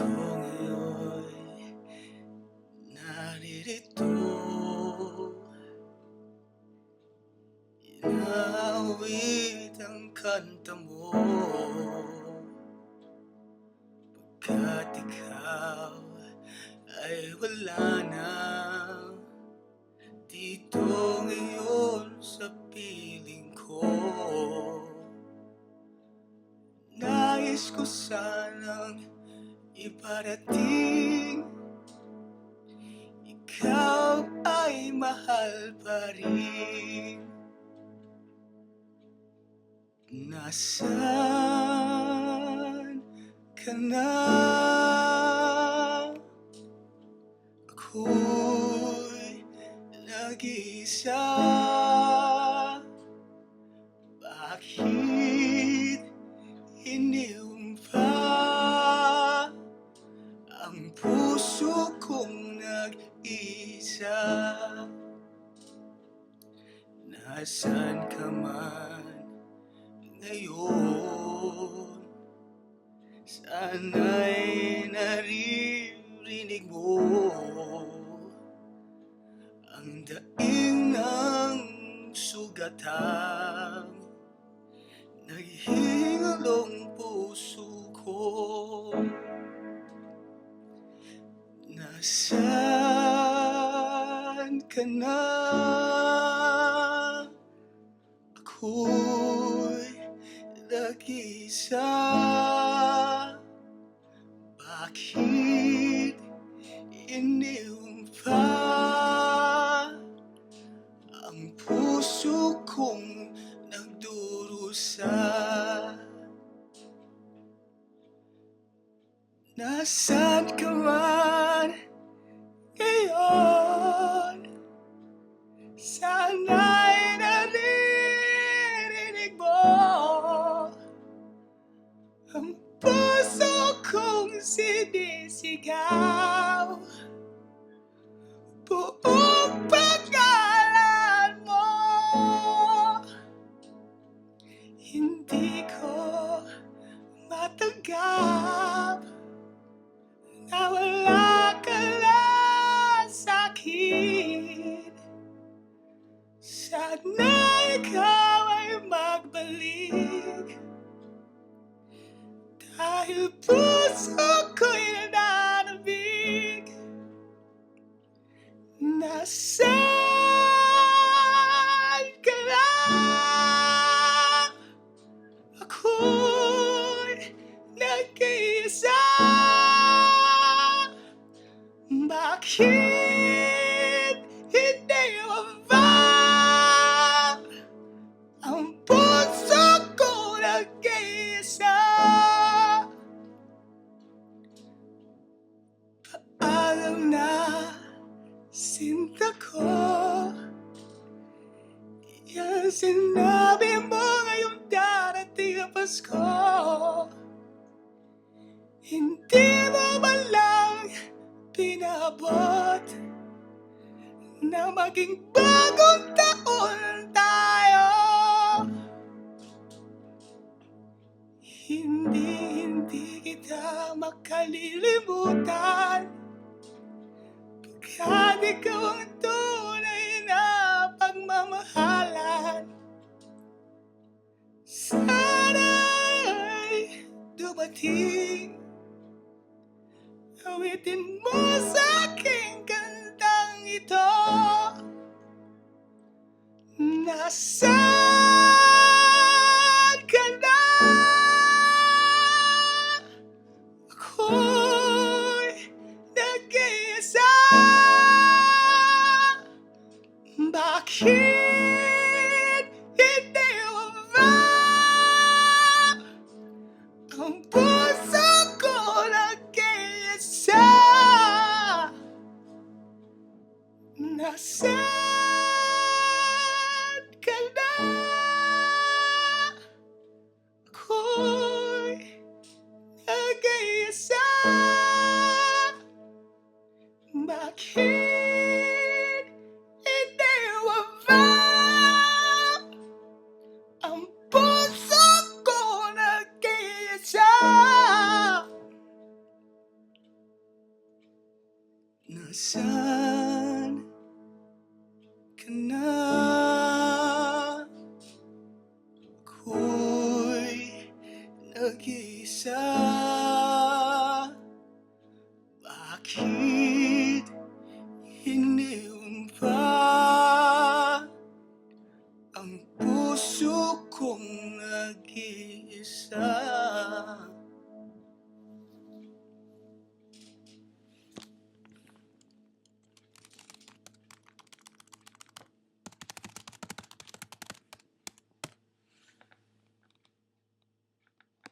ko ngayon Naririto Inaawit ang kanta mo Pagkat ikaw ay wala Dito ngayon sa piling ko. Nais ko sanang iparating Ikaw ay mahal pa rin Nasaan ka na? Ako'y nag-iisa Bakit nag-isa Nasaan ka man ngayon? Sana'y naririnig mo. Ang daing ng sugatang Naghihingalong puso ko. Nasaan ka na? Ako'y nag-isa Bakit iniwan pa Ang puso kong nagdurusa Nasaan ka man Ang puso kong sinisigaw Buong pangalan mo. Hindi ko matanggap Na wala ka na sa'kin Sana ikaw Dahil puso ko'y nananabig Nasaan ka na? Ako'y nag-iisa Bakit sinta ko Yan sinabi mo ngayong darating ang Pasko Hindi mo man lang pinabot Na maging bagong taon tayo Hindi, hindi kita makalilimutan Pagkat ikaw ang tunay na pagmamahalan Sana'y dumating. Awitin mo sa aking kantang ito. Nasaan Mo ba Ang puso ko nag-iisa Nasaan ka na? Ako'y nag-iisa Bakit Nasaan ka na? Ako'y nag-iisa